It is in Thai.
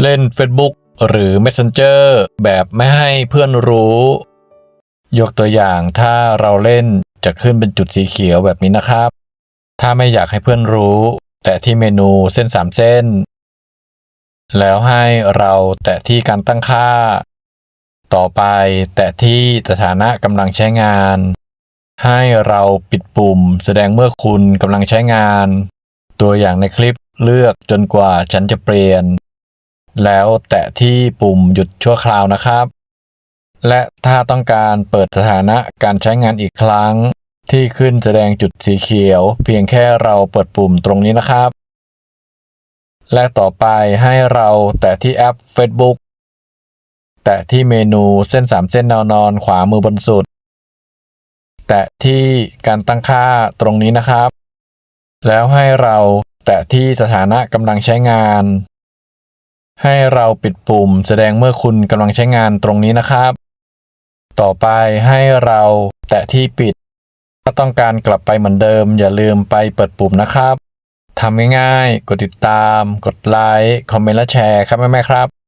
เล่น Facebook หรือ Messenger แบบไม่ให้เพื่อนรู้ ยกตัวอย่างถ้าเราเล่นจะขึ้นเป็นจุดสีเขียวแบบนี้นะครับ ถ้าไม่อยากให้เพื่อนรู้ แตะที่เมนูเส้น 3 เส้น แล้วให้เราแตะที่การตั้งค่า ต่อไปแตะที่สถานะกำลังใช้งาน ให้เราปิดปุ่มแสดงเมื่อคุณกำลังใช้งาน ตัวอย่างในคลิปเลือกจนกว่าฉันจะเปลี่ยน แล้วแตะที่ปุ่มหยุดชั่วคราวนะครับ และถ้าต้องการเปิดสถานะการใช้งานอีกครั้ง ที่ขึ้นแสดงจุดสีเขียว เพียงแค่เราเปิดปุ่มตรงนี้นะครับ และต่อไปให้เราแตะที่แอป Facebook แตะที่เมนูเส้น 3 เส้นแนวนอนขวามือบนสุด แตะที่การตั้งค่าตรงนี้นะครับ แล้วให้เราแตะที่สถานะกำลังใช้งาน ให้เราปิดปุ่ม แสดงเมื่อคุณกำลังใช้งานตรงนี้นะครับ ต่อไปให้เราแตะที่ปิด ถ้าต้องการกลับไปเหมือนเดิม อย่าลืมไปเปิดปุ่มนะครับทำง่ายๆ กดติดตาม กดไลค์ คอมเมนต์และแชร์ครับแม่ๆครับ